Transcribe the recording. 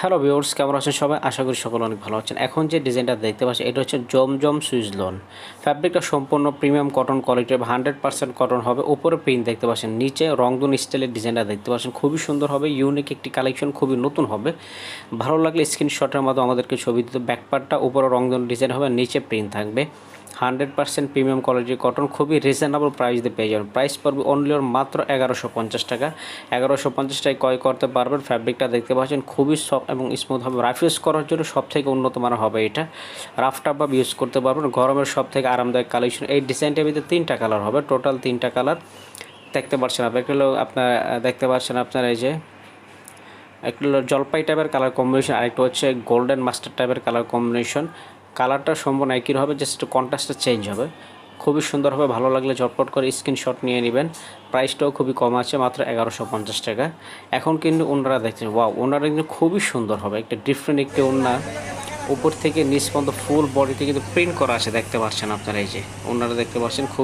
Hello viewers, কেমন আছেন সবাই? আশা করি সকলে অনেক ভালো আছেন। এখন যে ডিজাইনটা দেখতে পাচ্ছেন, এটা হচ্ছে জমজম সুইচ লোন ফ্যাব্রিকটা সম্পূর্ণ প্রিমিয়াম কটন কোয়ালিটির, হান্ড্রেড পার্সেন্ট কটন হবে। উপরে প্রিন্ট দেখতে পাচ্ছেন, নিচে রংধন স্টাইলের ডিজাইনটা দেখতে পাচ্ছেন। খুবই সুন্দর হবে, ইউনিক একটি কালেকশন, খুবই নতুন হবে। ভালো লাগলে স্ক্রিনশটের মাধ্যমে আমাদেরকে ছবি দিতে ব্যাকপার্টটা উপরে রংধন ডিজাইন হবে, নিচে প্রিন্ট থাকবে। হান্ড্রেড পার্সেন্ট প্রিমিয়াম কোয়ালিটির কটন, খুবই রিজনেবল প্রাইস দিয়ে পেয়ে যাবেন। প্রাইস পড়বে অনলি ওর মাত্র এগারোশো পঞ্চাশ টাকা। এগারোশো পঞ্চাশ টাকায় ক্রয় করতে পারবেন ফ্যাব্রিকটা দেখতে পাচ্ছেন, খুবই সফট এবং স্মুথ হবে। রাফ ইউজ করার জন্য সব থেকে উন্নত মানের হবে এটা। রাফ টাপ ইউজ করতে পারবেন। গরমের সব থেকে আরামদায়ক কালেকশন এই ডিজাইনটার ভিতরে তিনটা কালার হবে। টোটাল তিনটা কালার দেখতে পাচ্ছেন আপনার হলো আপনার, দেখতে পাচ্ছেন আপনার এই যে, একটা জলপাই টাইপের কালার কম্বিনেশন আরেকটা হচ্ছে গোল্ডেন মাস্টার টাইপের কালার কম্বিনেশন কালারটা সম্পূর্ণ একই হবে জাস্ট কন্ট্রাস্টটা চেঞ্জ হবে। খুবই সুন্দর হবে, ভালো লাগলে ঝটপট করে স্ক্রিনশট নিয়ে নেবেন। প্রাইসটাও খুবই কম আছে, মাত্র এগারোশো পঞ্চাশ টাকা। এখন কিন্তু ওনারা দেখছেন ওয়া ওনারা কিন্তু খুবই সুন্দর হবে, একটা ডিফারেন্ট একটি ওনার উপর থেকে নিচ পর্যন্ত ফুল বডিতে কিন্তু প্রিন্ট করা আছে, দেখতে পাচ্ছেন আপনারা এই যে, ওনারা দেখতে পাচ্ছেন খুব